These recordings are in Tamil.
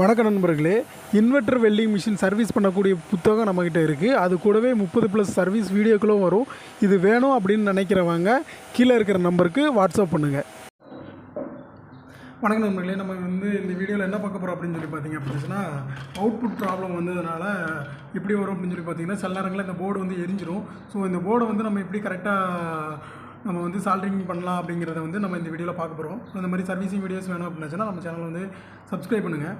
வணக்க நண்பர்களே. இன்வெர்டர் வெல்டிங் மிஷின் சர்வீஸ் பண்ணக்கூடிய புத்தகம் நம்மக்கிட்ட இருக்குது அது கூடவே முப்பது ப்ளஸ் சர்வீஸ் வீடியோக்களும் வரும். இது வேணும் அப்படின்னு நினைக்கிறவங்க கீழே இருக்கிற நம்பருக்கு வாட்ஸ்அப் பண்ணுங்கள் வணக்கம் நண்பர்களே. நம்ம வந்து இந்த வீடியோவில் என்ன பார்க்க போகிறோம் அப்படின்னு சொல்லி பார்த்தீங்க அப்படின்னா அவுட்புட் ப்ராப்ளம் வந்ததுனால எப்படி வரும் அப்படின்னு சொல்லி பார்த்தீங்கன்னா சில நேரங்களில் இந்த போர்டு வந்து எரிஞ்சிரும். ஸோ இந்த போர்டை வந்து நம்ம எப்படி கரெக்டாக நம்ம வந்து சால்ட்ரிங் பண்ணலாம் அப்படிங்கிறத வந்து நம்ம இந்த வீடியோவில் பார்க்க போகிறோம் ஸோ இந்த மாதிரி சர்வீசிங் வீடியோஸ் வேணும் அப்படின்னாச்சுன்னா நம்ம சேனல் வந்து சப்ஸ்கிரைப் பண்ணுங்கள்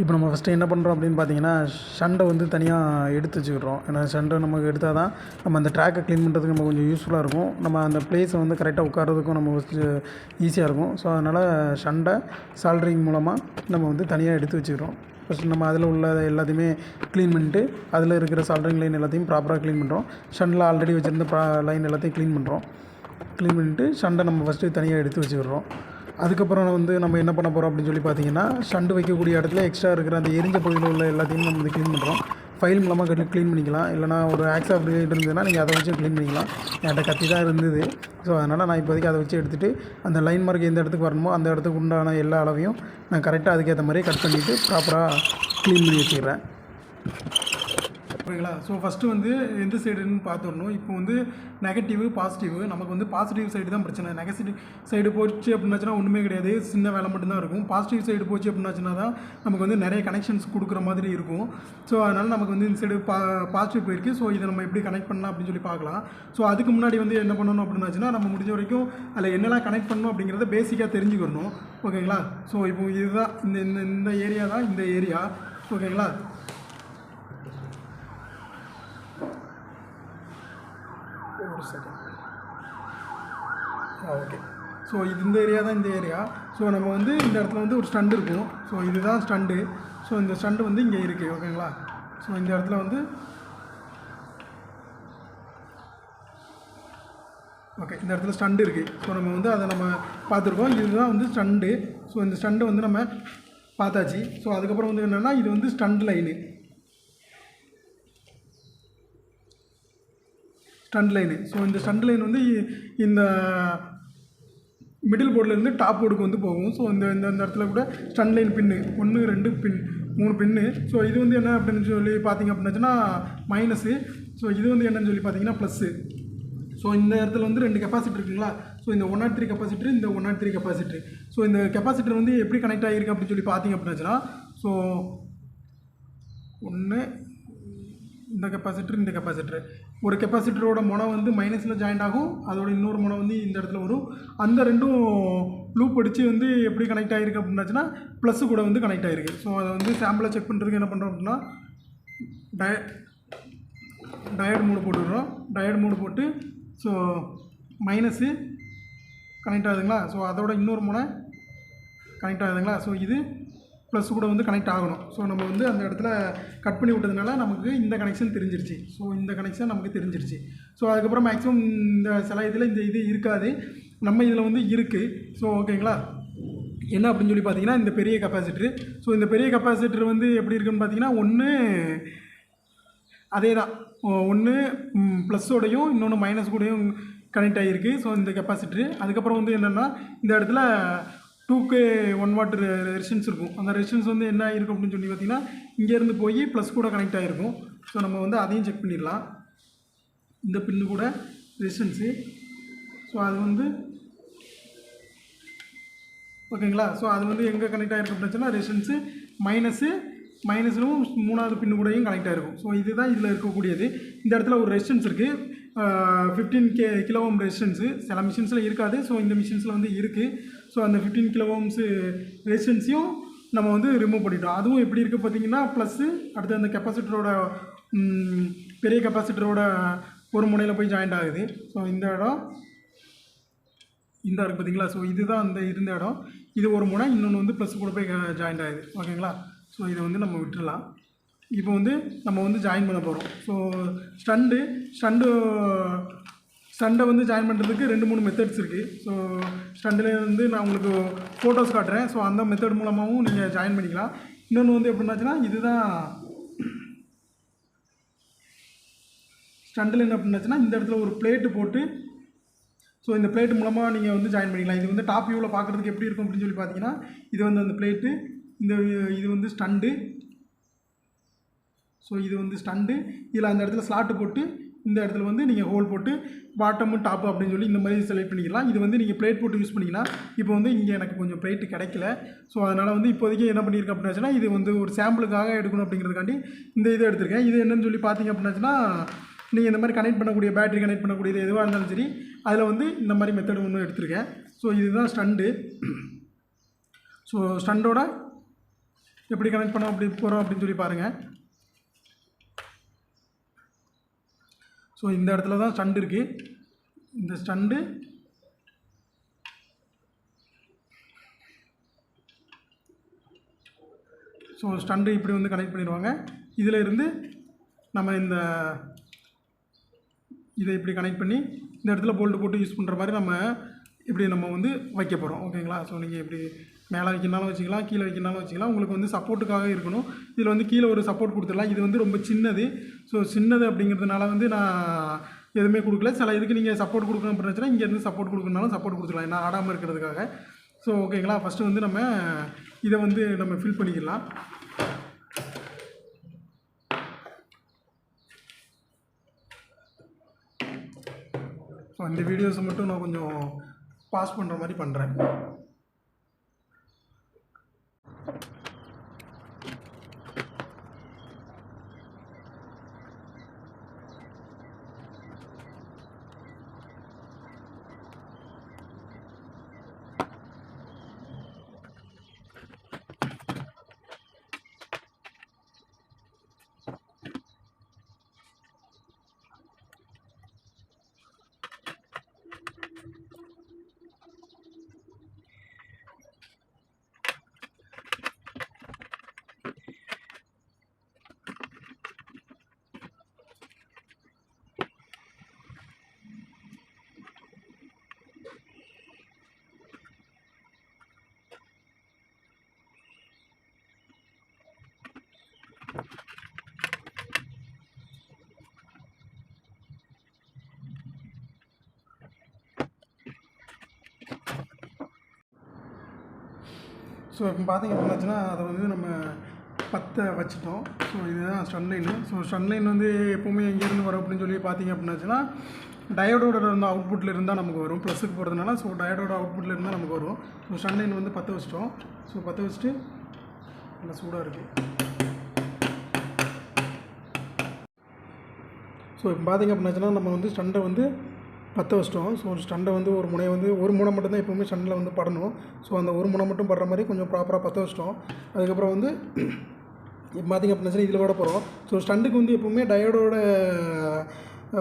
இப்போ நம்ம ஃபஸ்ட்டு என்ன பண்ணுறோம் அப்படின்னு பார்த்தீங்கன்னா ஷண்டை வந்து தனியாக எடுத்து வச்சுக்கிறோம் ஏன்னா ஷண்டை நமக்கு எடுத்தால் தான் நம்ம அந்த ட்ராக்கை க்ளீன் பண்ணுறதுக்கு நம்ம கொஞ்சம் யூஸ்ஃபுல்லாக இருக்கும். நம்ம அந்த பிளேஸை வந்து கரெக்டாக உட்காரதுக்கும் நம்ம ஈஸியாக இருக்கும். ஸோ அதனால் ஷண்டை சால்ட்ரிங் மூலமாக நம்ம வந்து தனியாக எடுத்து வச்சுக்கிறோம் ஃபஸ்ட் நம்ம அதில் உள்ள எல்லாத்தையுமே க்ளீன் பண்ணிட்டு அதில் இருக்கிற சால்ட்ரிங் லைன் எல்லாத்தையும் ப்ராப்பராக க்ளீன் பண்ணுறோம் ஷண்டில் ஆல்ரெடி வச்சுருந்த ப்ரா லைன் எல்லாத்தையும் க்ளீன் பண்ணுறோம் க்ளீன் பண்ணிட்டு ஷண்டை நம்ம ஃபஸ்ட்டு தனியாக எடுத்து வச்சுக்கிறோம். அதுக்கப்புறம் வந்து நம்ம என்ன பண்ண போகிறோம் அப்படின்னு சொல்லி பார்த்தீங்கன்னா ஷண்டு வைக்கக்கூடிய இடத்துல எக்ஸ்ட்ரா இருக்கிற அந்த எரிஞ்ச பகுதியில் உள்ள எல்லாத்தையும் நம்ம வந்து க்ளீன் பண்ணுறோம் ஃபைல் மூலமாக கட்டி க்ளீன் பண்ணிக்கலாம். இல்லைனா ஒரு ஆக்ஸா பிளேட் இருந்ததுன்னா நீங்கள் அதை வச்சு க்ளீன் பண்ணிக்கலாம். என்கிட்ட கத்தி தான் இருந்தது. ஸோ அதனால் நான் இப்போதைக்கு அதை வச்சு எடுத்துகிட்டு அந்த லைன் மார்க் எந்த இடத்துக்கு வரணுமோ அந்த இடத்துக்கு உண்டான எல்லா அளவையும் நான் கரெக்டாக அதுக்கேற்ற மாதிரியே கட் பண்ணிவிட்டு ப்ராப்பராக க்ளீன் பண்ணி வச்சுக்கிறேன். ஓகேங்களா ஸோ ஃபஸ்ட்டு வந்து எந்த சைடுன்னு பார்த்துடணும். இப்போ வந்து நெகட்டிவ் பாசிட்டிவ் நமக்கு வந்து பாசிட்டிவ் சைடு தான் பிரச்சனை. நெகட்டிவ் சைடு போச்சு அப்படின்னாச்சுன்னா ஒன்றுமே கிடையாது. சின்ன வேலை மட்டும்தான் இருக்கும். பாசிட்டிவ் சைடு போச்சு அப்படின்னாச்சுன்னா தான் நமக்கு வந்து நிறைய கனெக்ஷன்ஸ் கொடுக்குற மாதிரி இருக்கும். ஸோ அதனால் நமக்கு வந்து இந்த சைடு பா பாசிட்டிவ் போயிருக்கு. ஸோ இதை நம்ம எப்படி கனெக்ட் பண்ணலாம் அப்படின்னு சொல்லி பார்க்கலாம். ஸோ அதுக்கு முன்னாடி வந்து என்ன பண்ணணும் அப்படின்னாச்சுன்னா நம்ம முடிஞ்ச வரைக்கும் அதில் என்னெல்லாம் கனெக்ட் பண்ணணும் அப்படிங்கிறத பேசிக்காக தெரிஞ்சுக்கணும். ஓகேங்களா ஸோ இப்போ இதுதான் இந்த இந்த இந்த ஏரியா தான் இந்த ஏரியா ஓகேங்களா ஒரு செகண்ட் ஓகே ஸோ இது இந்த ஏரியா தான் இந்த ஏரியா ஸோ நம்ம வந்து இந்த இடத்துல வந்து ஒரு ஸ்டண்ட் இருக்கும். ஸோ இதுதான் ஸ்டண்டு ஸோ இந்த ஸ்டண்டு வந்து இங்கே இருக்குது ஓகேங்களா ஸோ இந்த இடத்துல வந்து ஓகே இந்த இடத்துல ஸ்டண்டு இருக்குது ஸோ நம்ம வந்து அதை நம்ம பார்த்துருக்கோம். இதுதான் வந்து ஸ்டண்டு ஸோ இந்த ஸ்டண்டு வந்து நம்ம பார்த்தாச்சு. ஸோ அதுக்கப்புறம் வந்து என்னென்னா இது வந்து stunt line stunt line so இந்த ஸ்டண்ட் லைன் வந்து இந்த மிடில் போர்ட்லேருந்து டாப் போர்டுக்கு வந்து போகும். ஸோ இந்த இந்த இந்த இடத்துல கூட ஸ்டண்ட் லைன் பின்னு ஒன்று ரெண்டு பின் மூணு பின்னு ஸோ இது வந்து என்ன அப்படின்னு சொல்லி பார்த்தீங்க அப்படின்னாச்சுன்னா மைனஸு ஸோ இது வந்து என்னன்னு சொல்லி பார்த்தீங்கன்னா ப்ளஸ்ஸு ஸோ இந்த இடத்துல வந்து ரெண்டு கெப்பாசிட்டர் இருக்குங்களா? ஸோ இந்த ஒன் நாட் த்ரீ கெப்பாசிட்டர் இந்த one nought three capacitor so இந்த கெப்பாசிட்டர் வந்து எப்படி கனெக்ட் ஆகிருக்கு அப்படின்னு சொல்லி பார்த்தீங்க அப்படின்னாச்சுன்னா ஸோ ஒன்று இந்த கெப்பாசிட்டர் இந்த கெப்பாசிட்டர் ஒரு கெப்பாசிட்டரோட முனை வந்து மைனஸில் ஜாயிண்ட் ஆகும். அதோட இன்னொரு முனை வந்து இந்த இடத்துல வரும். அந்த ரெண்டும் லூப் அடித்து வந்து எப்படி கனெக்ட் ஆகிருக்கு அப்படின்னாச்சுன்னா ப்ளஸ்ஸு கூட வந்து கனெக்ட் ஆகிருக்கு ஸோ அதை வந்து சாம்பிளை செக் பண்ணுறதுக்கு என்ன பண்ணுறோம் அப்படின்னா டய டயர்டு மூடு போட்டுடுறோம். டயர்டு மூடு போட்டு ஸோ மைனஸு கனெக்ட் ஆகுதுங்களா? ஸோ அதோட இன்னொரு முனை கனெக்ட் ஆகுதுங்களா? ஸோ இது ப்ளஸ் கூட வந்து கனெக்ட் ஆகணும். ஸோ நம்ம வந்து அந்த இடத்துல கட் பண்ணி விட்டதுனால நமக்கு இந்த கனெக்ஷன் தெரிஞ்சிருச்சு. ஸோ இந்த கனெக்ஷன் நமக்கு தெரிஞ்சிருச்சு. ஸோ அதுக்கப்புறம் மேக்ஸிமம் இந்த சில இதில் இந்த இது இருக்காது. நம்ம இதில் வந்து இருக்குது ஸோ ஓகேங்களா என்ன அப்படின்னு சொல்லி பார்த்தீங்கன்னா இந்த பெரிய கெப்பாசிட்டர் ஸோ இந்த பெரிய கெப்பாசிட்டர் வந்து எப்படி இருக்குன்னு பார்த்தீங்கன்னா ஒன்று அதே தான் ஒன்று ப்ளஸ்ஸோடையும் இன்னொன்று மைனஸ் கூடயும் கனெக்ட் ஆகிருக்கு ஸோ இந்த கெப்பாசிட்டரு அதுக்கப்புறம் வந்து என்னென்னா இந்த இடத்துல two K one watt resistance இருக்கும். அந்த ரெசிஸ்டன்ஸ் வந்து என்ன ஆகிருக்கும் அப்படின்னு சொல்லி பார்த்தீங்கன்னா இங்கேருந்து போய் ப்ளஸ் கூட கனெக்ட் ஆகிருக்கும். ஸோ நம்ம வந்து அதையும் செக் பண்ணிடலாம். இந்த பின்னு கூட ரெசிஸ்டன்ஸு ஸோ அது வந்து ஓகேங்களா? ஸோ அது வந்து எங்கே கனெக்ட் ஆகிருக்கு அப்படின்னு ரெசிஸ்டன்ஸு மைனஸு மைனஸ்லும் மூணாவது பின்னு கூடயும் கனெக்ட் ஆகிருக்கும். ஸோ இதுதான் இதில் இருக்கக்கூடியது. இந்த இடத்துல ஒரு ரெசிஸ்டன்ஸ் இருக்குது ஃபிஃப்டீன் கே கிலோவோம் ரெசிஸ்டன்ஸு சில மிஷின்ஸில் இருக்காது. ஸோ இந்த மிஷின்ஸில் வந்து இருக்குது ஸோ அந்த ஃபிஃப்டீன் கிலோ ஹோம்ஸு ரெசிஸ்டன்ஸையும் நம்ம வந்து ரிமூவ் பண்ணிட்டோம். அதுவும் எப்படி இருக்குது பார்த்தீங்கன்னா ப்ளஸ்ஸு அடுத்து அந்த கெப்பாசிட்டரோட பெரிய கெப்பாசிட்டரோட ஒரு முனையில் போய் ஜாயிண்ட் ஆகுது. ஸோ இந்த இடம் இந்த இருக்குது பார்த்தீங்களா? ஸோ இதுதான் அந்த இருந்த இடம். இது ஒரு முனை இன்னொன்று வந்து ப்ளஸ் கூட போய் ஜாயிண்ட் ஆகுது. ஓகேங்களா? ஸோ இதை வந்து நம்ம விட்டுடலாம் இப்போ வந்து நம்ம வந்து ஜாயின் பண்ண போகிறோம் ஸோ ஸ்டண்டு ஸ்டண்டு ஸ்டண்டை வந்து ஜாயின் பண்ணுறதுக்கு ரெண்டு மூணு மெத்தட்ஸ் இருக்குது ஸோ ஸ்டண்டில் வந்து நான் உங்களுக்கு ஃபோட்டோஸ் காட்டுறேன். ஸோ அந்த மெத்தட் மூலமாகவும் நீங்கள் ஜாயின் பண்ணிக்கலாம். இன்னொன்று வந்து எப்படின்னாச்சுன்னா இதுதான் ஸ்டண்டில் என்ன பண்ணாச்சுன்னா இந்த இடத்துல ஒரு பிளேட்டு போட்டு ஸோ இந்த பிளேட் மூலமாக நீங்கள் வந்து ஜாயின் பண்ணிக்கலாம். இது வந்து டாப் வியூவில் பார்க்குறதுக்கு எப்படி இருக்கும் அப்படின்னு சொல்லி பார்த்தீங்கன்னா இது வந்து அந்த பிளேட்டு இந்த இது வந்து ஸ்டண்டு. ஸோ இது வந்து ஸ்டண்டு. இதில் அந்த இடத்துல ஸ்லாட்டு போட்டு இந்த இடத்துல வந்து நீங்கள் ஹோல் போட்டு பாட்டமும் டாப்பு அப்படின்னு சொல்லி இந்த மாதிரி செலக்ட் பண்ணிக்கலாம். இது வந்து நீங்கள் பிளேட் போட்டு யூஸ் பண்ணிக்கலாம் இப்போ வந்து இங்கே எனக்கு கொஞ்சம் பிளேட்டு கிடைக்கல. ஸோ அதனால் வந்து இப்போதைக்கு என்ன பண்ணியிருக்கேன் அப்படின்னாச்சுன்னா இது வந்து ஒரு சாம்பிளுக்காக எடுக்கணும் அப்படிங்கிறதுக்காண்டி இந்த இதை எடுத்திருக்கேன். இது என்னன்னு சொல்லி பார்த்தீங்க அப்படின்னாச்சுன்னா நீங்கள் இந்த மாதிரி கனெக்ட் பண்ணக்கூடிய பேட்டரி கனெக்ட் பண்ணக்கூடியது எதுவாக இருந்தாலும் சரி அதில் வந்து இந்த மாதிரி மெத்தடு ஒன்று எடுத்திருக்கேன். ஸோ இதுதான் ஸ்டண்டு ஸோ ஸ்டண்டோட எப்படி கனெக்ட் பண்ணோம் அப்படி போகிறோம் அப்படின்னு சொல்லி பாருங்கள் ஸோ இந்த இடத்துல தான் ஸ்டண்ட் இருக்குது இந்த ஸ்டண்டு ஸோ ஸ்டண்டு இப்படி வந்து கனெக்ட் பண்ணிடுவாங்க. இதில் இருந்து நம்ம இந்த இதை இப்படி கனெக்ட் பண்ணி இந்த இடத்துல போல்ட்டு போட்டு யூஸ் பண்ணுற மாதிரி நம்ம இப்படி நம்ம வந்து வைக்க போகிறோம் ஓகேங்களா ஸோ நீங்கள் இப்படி மேலே வைக்கணும்னாலும் வச்சுக்கலாம் கீழே வைக்கணும்னாலும் வச்சுக்கலாம். உங்களுக்கு வந்து சப்போர்ட்டுக்காக இருக்கணும். இதில் வந்து கீழே ஒரு சப்போர்ட் கொடுத்துடலாம். இது வந்து ரொம்ப சின்னது. ஸோ சின்னது அப்படிங்கிறதுனால வந்து நான் எதுவுமே கொடுக்கல. சில இதுக்கு நீங்கள் சப்போர்ட் கொடுக்கணும் அப்படின்னு இங்கேருந்து சப்போர்ட் கொடுக்கணும்னாலும் சப்போர்ட் கொடுத்துக்கலாம் ஏன்னா ஆடாமல் இருக்கிறதுக்காக. ஸோ ஓகேங்களா ஃபஸ்ட்டு வந்து நம்ம இதை வந்து நம்ம ஃபில் பண்ணிக்கலாம். ஸோ அந்த வீடியோஸை மட்டும் நான் கொஞ்சம் பாஸ் பண்ணுற மாதிரி பண்ணுறேன் ஸோ இப்போ பார்த்திங்க அப்படின்னாச்சுன்னா அதை வந்து நம்ம பற்ற வச்சுட்டோம். ஸோ இதுதான் ஸ்டன்லைனு ஸோ ஸ்டன்லைன் வந்து எப்போவுமே எங்கேருந்து வரும் அப்படின்னு சொல்லி பார்த்தீங்க அப்படின்னாச்சுன்னா டயோடோட இருந்த அவுட்புட்டில் இருந்தால் நமக்கு வரும். ப்ளஸுக்கு போகிறதுனால ஸோ டயோடோட அவுட்புட்டில் இருந்தால் நமக்கு வரும். ஸோ ஸ்டன்லைன் வந்து பற்ற வச்சிட்டோம். ஸோ பற்ற வச்சுட்டு நல்லா சூடாக இருக்குது ஸோ இப்போ பார்த்தீங்க அப்படின்னாச்சுன்னா நம்ம வந்து ஸ்டண்டை வந்து பற்ற வச்சிட்டோம். ஸோ ஸ்டண்டை வந்து ஒரு முனையை வந்து ஒரு முனை மட்டும்தான் எப்போவுமே ஸ்டண்டில் வந்து படணும். ஸோ அந்த ஒரு முனை மட்டும் படுற மாதிரி கொஞ்சம் ப்ராப்பராக பற்ற வச்சிட்டோம். அதுக்கப்புறம் வந்து இப்போ பார்த்தீங்க அப்படின்னா இதில் விட போகிறோம் ஸோ ஸ்டண்டுக்கு வந்து எப்போவுமே டயோடோட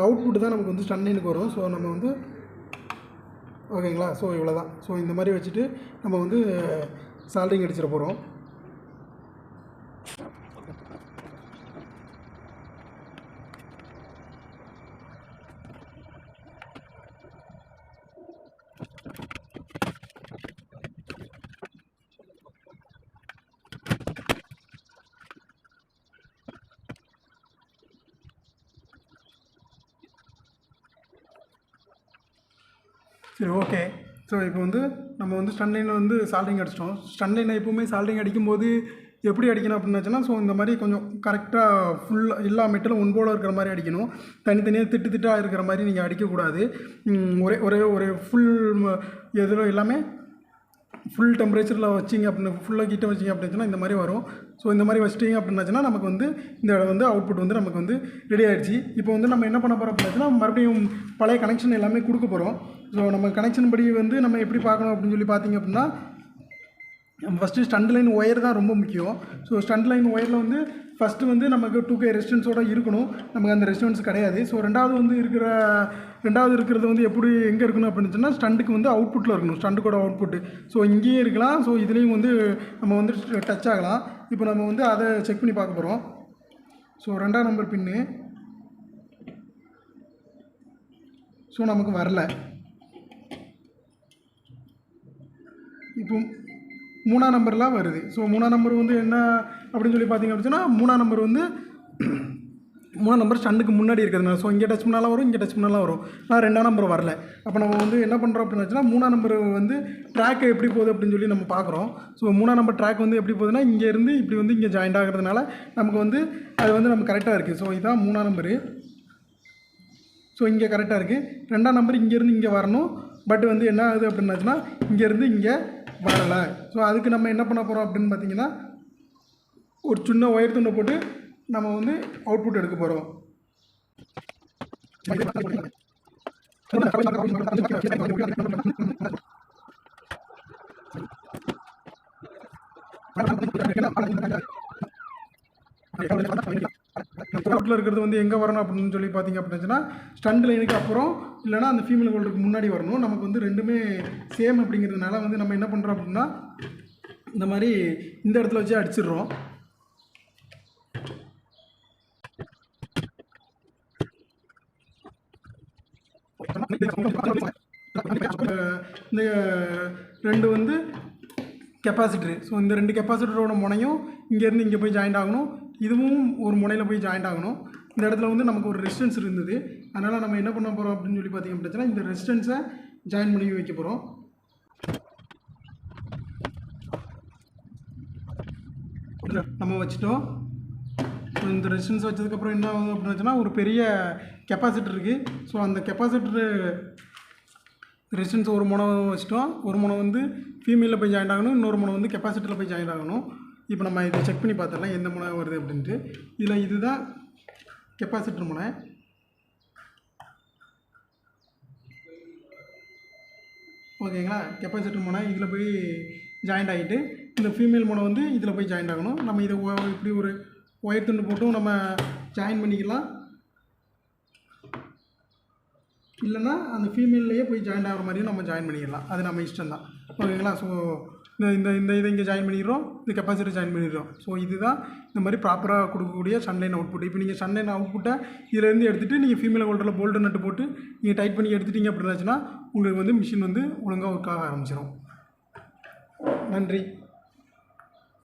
அவுட்புட் தான் நமக்கு வந்து ஸ்டன்னுக்கு வரும். ஸோ நம்ம வந்து ஓகேங்களா? ஸோ இவ்வளோ தான் ஸோ இந்த மாதிரி வச்சுட்டு நம்ம வந்து சால்ரிங் அடிச்சிட போகிறோம் சரி ஓகே ஸோ இப்போ வந்து நம்ம வந்து ஸ்டன்லைனில் வந்து சால்ரிங் அடிச்சிட்டோம். ஸ்டன்லைனை எப்பவுமே சால்ரிங் அடிக்கும்போது எப்படி அடிக்கணும் அப்படின்னாச்சுன்னா ஸோ இந்த மாதிரி கொஞ்சம் கரெக்டாக ஃபுல்லாக எல்லா மெட்டலும் ஒன்போல இருக்கிற மாதிரி அடிக்கணும். தனித்தனியாக திட்டு திட்டாக இருக்கிற மாதிரி நீங்கள் அடிக்கக்கூடாது. ஒரே ஒரே ஒரே ஒரு ஃபுல் எதில் எல்லாமே ஃபுல் டெம்பரேச்சரில் வச்சிங்க அப்படின்னு ஃபுல்லாக கிட்ட வச்சிங்க அப்படின்னா இந்த மாதிரி வரும். ஸோ இந்த மாதிரி வச்சிட்டிங்க அப்படின்னாச்சுன்னா நமக்கு வந்து இந்த வந்து அவுட்புட் வந்து நமக்கு வந்து ரெடி ஆகிடுச்சு இப்போ வந்து நம்ம என்ன பண்ண போகிறோம் அப்படின்னாச்சுன்னா மறுபடியும் பழைய கனெக்ஷன் எல்லாமே கொடுக்க போகிறோம் ஸோ நம்ம கனெக்ஷன் படி வந்து நம்ம எப்படி பார்க்கணும் அப்படின்னு சொல்லி பார்த்தீங்க அப்படின்னா நம்ம ஃபஸ்ட்டு ஸ்டண்ட் லைன் ஒயர் தான் ரொம்ப முக்கியம். ஸோ ஸ்டண்ட் லைன் ஒயரில் வந்து ஃபஸ்ட்டு வந்து நமக்கு டூ கே ரெசிடென்ஸோடு இருக்கணும். நமக்கு அந்த ரெசிடென்ஸ் கிடையாது. ஸோ ரெண்டாவது வந்து இருக்கிற ரெண்டாவது இருக்கிறது வந்து எப்படி எங்கே இருக்கணும் அப்படின்னு சொன்னால் ஸ்டண்டுக்கு வந்து அவுட்புட்டில் இருக்கணும். ஸ்டண்டுக்கோட அவுட்புட்டு ஸோ இங்கேயும் இருக்கலாம். ஸோ இதுலேயும் வந்து நம்ம வந்து டச் ஆகலாம். இப்போ நம்ம வந்து அதை செக் பண்ணி பார்க்க போகிறோம் ஸோ ரெண்டாம் நம்பர் பின்னு ஸோ நமக்கு வரல. இப்போ மூணாம் நம்பர்லாம் வருது. ஸோ மூணாம் நம்பர் வந்து என்ன அப்படின்னு சொல்லி பார்த்தீங்க அப்படின்னா மூணாம் நம்பர் வந்து மூணாம் நம்பர் ஸ்டண்டுக்கு முன்னாடி இருக்கிறதுனால. ஸோ இங்கே டச் பண்ணாலும் வரும் இங்கே டச் பண்ணாலும் வரும். நான் ரெண்டாம் நம்பர் வரல. அப்போ நம்ம வந்து என்ன பண்ணுறோம் அப்படின்னு வச்சுன்னா மூணாம் நம்பர் வந்து ட்ராக் எப்படி போகுது அப்படின்னு சொல்லி நம்ம பார்க்குறோம். ஸோ மூணாம் நம்பர் ட்ராக் வந்து எப்படி போகுதுன்னா இங்கேருந்து இப்படி வந்து இங்கே ஜாயிண்ட் ஆகிறதுனால நமக்கு வந்து அது வந்து நம்ம கரெக்டாக இருக்குது ஸோ இதுதான் மூணாம் நம்பரு. ஸோ இங்கே கரெக்டாக இருக்குது ரெண்டாம் நம்பர் இங்கேருந்து இங்கே வரணும். பட் வந்து என்ன ஆகுது அப்படின்னாச்சுன்னா இங்கேருந்து இங்கே வரலை ஸோ அதுக்கு நம்ம என்ன பண்ண போகிறோம் அப்படின்னு பார்த்தீங்கன்னா ஒரு சின்ன ஒயர் துண்டை போட்டு நம்ம வந்து அவுட்புட் எடுக்க போகிறோம் த்ரோட்டில் இருக்கிறது வந்து எங்கே வரணும் அப்படின்னு சொல்லி பார்த்தீங்க அப்படின்னா ஸ்டண்ட் லைனுக்கு அப்புறம் இல்லைனா அந்த ஃபீமேல் ஹோல்டருக்கு முன்னாடி வரணும். நமக்கு வந்து ரெண்டுமே சேம் அப்படிங்கிறதுனால வந்து நம்ம என்ன பண்ணுறோம் அப்படின்னா இந்த மாதிரி இந்த இடத்துல வச்சு அடிச்சிடுறோம். இந்த ரெண்டு வந்து கெப்பாசிட்டரு ஸோ இந்த ரெண்டு கெப்பாசிட்டரோட முனையும் இங்கேருந்து இங்கே போய் ஜாயிண்ட் ஆகணும். இதுவும் ஒரு முனையில் போய் ஜாயிண்ட் ஆகணும். இந்த இடத்துல வந்து நமக்கு ஒரு ரெசிஸ்டன்ஸ் இருந்தது. அதனால் நம்ம என்ன பண்ண போகிறோம் அப்படின்னு சொல்லி பார்த்தீங்க அப்படின்னா இந்த ரெசிஸ்டன்ஸை ஜாயின் பண்ணி வைக்க போகிறோம் நம்ம வச்சுட்டோம். இந்த ரெசிஸ்டன்ஸ் வச்சதுக்கப்புறம் என்ன ஆகுது அப்படின்னு வச்சுன்னா ஒரு பெரிய கெப்பாசிட்டர் இருக்குது ஸோ அந்த கெப்பாசிட்டரு ரெசிஸ்டன்ஸ் ஒரு முனை வச்சுட்டோம். ஒரு முனை வந்து ஃபீமேலில் போய் ஜாயின் ஆகணும். இன்னொரு முனை வந்து கெப்பாசிட்டரில் போய் ஜாயின் ஆகணும். இப்போ நம்ம இதை செக் பண்ணி பார்த்துடலாம் எந்த முனை வருது அப்படின்ட்டு. இதில் இதுதான் கெப்பாசிட்டர் முனை. ஓகேங்களா? கெப்பாசிட்டர் முனை இதில் போய் ஜாயிண்ட் ஆகிட்டு இந்த ஃபீமேல் முனை வந்து இதில் போய் ஜாயிண்ட் ஆகணும். நம்ம இதை இப்படி ஒரு ஒயர் துண்டு போட்டும் நம்ம ஜாயின் பண்ணிக்கலாம். இல்லைன்னா அந்த ஃபீமேல்லையே போய் ஜாயின் ஆகிற மாதிரியும் நம்ம ஜாயின் பண்ணிக்கலாம். அது நம்ம இஷ்டம் தான் ஓகேங்களா? ஸோ இந்த இந்த இந்த இதை இங்கே ஜாயின் பண்ணிடுறோம். இந்த கெப்பாசிட்டி ஜாயின் பண்ணிடுறோம். ஸோ இதுதான் இந்த மாதிரி ப்ராப்பராக கொடுக்கக்கூடிய சன்லைன் அவுட்புட் இப்போ நீங்கள் சன்லைன் அவுட்புட்டை இதிலேருந்து எடுத்துகிட்டு நீங்கள் ஃபீமேல் ஹோல்டரில் போல்டு நட்டு போட்டு நீங்கள் டைட் பண்ணி எடுத்துட்டீங்க அப்படின்னாச்சுன்னா உங்களுக்கு வந்து மிஷின் வந்து ஒழுங்காக ஒர்க் ஆக ஆரம்பிச்சிடும் நன்றி.